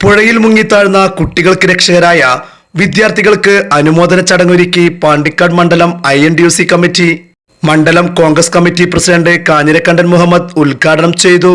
പുഴയിൽ മുങ്ങിത്താഴ്ന്ന കുട്ടികൾക്ക് രക്ഷകരായ വിദ്യാർത്ഥികൾക്ക് അനുമോദന ചടങ്ങൊരുക്കി പാണ്ടിക്കാട് മണ്ഡലം I N T U C committee മണ്ഡലം കോൺഗ്രസ് കമ്മിറ്റി പ്രസിഡന്റ് കാഞ്ഞിരക്കണ്ടൻ മുഹമ്മദ് ഉദ്ഘാടനം ചെയ്തു.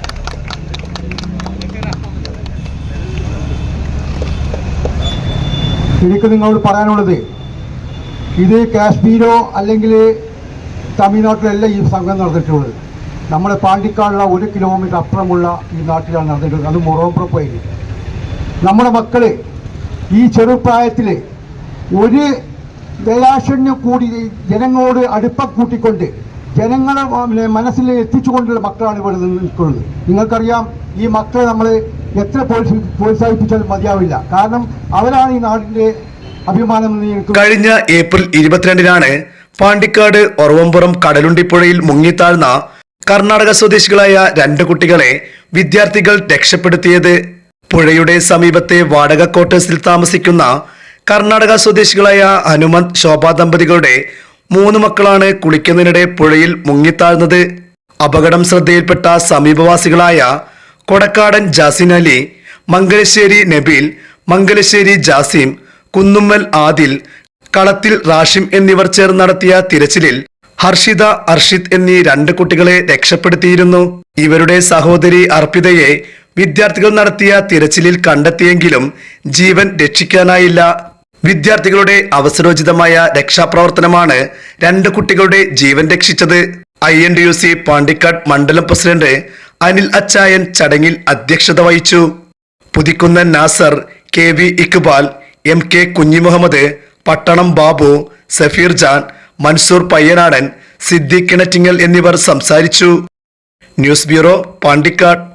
എനിക്ക് നിങ്ങളോട് പറയാനുള്ളത് ഇത് കാശ്മീരോ അല്ലെങ്കിൽ തമിഴ്നാട്ടിലല്ല ഈ സംഘം നടന്നിട്ടുള്ളത്. നമ്മുടെ പാണ്ടിക്കാടുള്ള ഒരു കിലോമീറ്റർ അപ്പുറമുള്ള ഈ നാട്ടിലാണ് നടന്നിട്ടുള്ളത്. അത് മൊറോപ്രപ്പയിൽ നമ്മുടെ മക്കൾ ഈ ചെറുപ്രായത്തിൽ ഒരു ദയാശന്യം കൂടി ജനങ്ങളോട് അടുപ്പം കൂട്ടിക്കൊണ്ട് ജനങ്ങളെ മനസ്സിൽ എത്തിച്ചുകൊണ്ടുള്ള മക്കളാണ് ഇവിടെ നിൽക്കുന്നത്. നിങ്ങൾക്കറിയാം ഈ മക്കളെ നമ്മൾ എത്ര പ്രോത്സ- പ്രോത്സാഹിപ്പിച്ചാലും മതിയാവില്ല. കാരണം അവരാണ് ഈ നാടിന്റെ അഭിമാനം കഴിഞ്ഞ ഏപ്രിൽ ഇരുപത്തിരണ്ടിനാണ് പാണ്ടിക്കാട് ഒറവമ്പുറം കടലുണ്ടിപ്പുഴയിൽ മുങ്ങിത്താഴ്ന്ന കർണാടക സ്വദേശികളായ രണ്ട് കുട്ടികളെ വിദ്യാർത്ഥികൾ രക്ഷപ്പെടുത്തിയത്. പുഴയുടെ സമീപത്തെ വാടക ക്വാർട്ടേഴ്സിൽ താമസിക്കുന്ന കർണാടക സ്വദേശികളായ ഹനുമന്ത് ശോഭ ദമ്പതികളുടെ മൂന്ന് മക്കളാണ് കുളിക്കുന്നതിനിടെ പുഴയിൽ മുങ്ങിത്താഴ്ന്നത്. അപകടം ശ്രദ്ധയിൽപ്പെട്ട സമീപവാസികളായ കൊടക്കാടൻ ജാസിൻ അലി മംഗലശ്ശേരി നബീൽ മംഗലശ്ശേരി ജാസിം കുന്നുമ്മൽ ആദിൽ കളത്തിൽ റാഷിം എന്നിവർ ചേർന്ന് നടത്തിയ തിരച്ചിലിൽ ഹർഷിത അർഷിത് എന്നീ രണ്ട് കുട്ടികളെ രക്ഷപ്പെടുത്തിയിരുന്നു. ഇവരുടെ സഹോദരി അർപ്പിതയെ വിദ്യാർത്ഥികൾ നടത്തിയ തിരച്ചിലിൽ കണ്ടെത്തിയെങ്കിലും ജീവൻ രക്ഷിക്കാനായില്ല. വിദ്യാർത്ഥികളുടെ അവസരോചിതമായ രക്ഷാപ്രവർത്തനമാണ് രണ്ട് കുട്ടികളുടെ ജീവൻ രക്ഷിച്ചത്. I N T U C Pandikkad മണ്ഡലം പ്രസിഡന്റ് അനിൽ അച്ചായൻ ചടങ്ങിൽ അധ്യക്ഷത വഹിച്ചു. Puthikkunnan Nasar K V Iqbal M K Kunjimuhammad Pattanam Babu Safeer Jan Mansoor Payyanadan Siddique Kinattingal എന്നിവർ സംസാരിച്ചു. News bureau Pandikkad.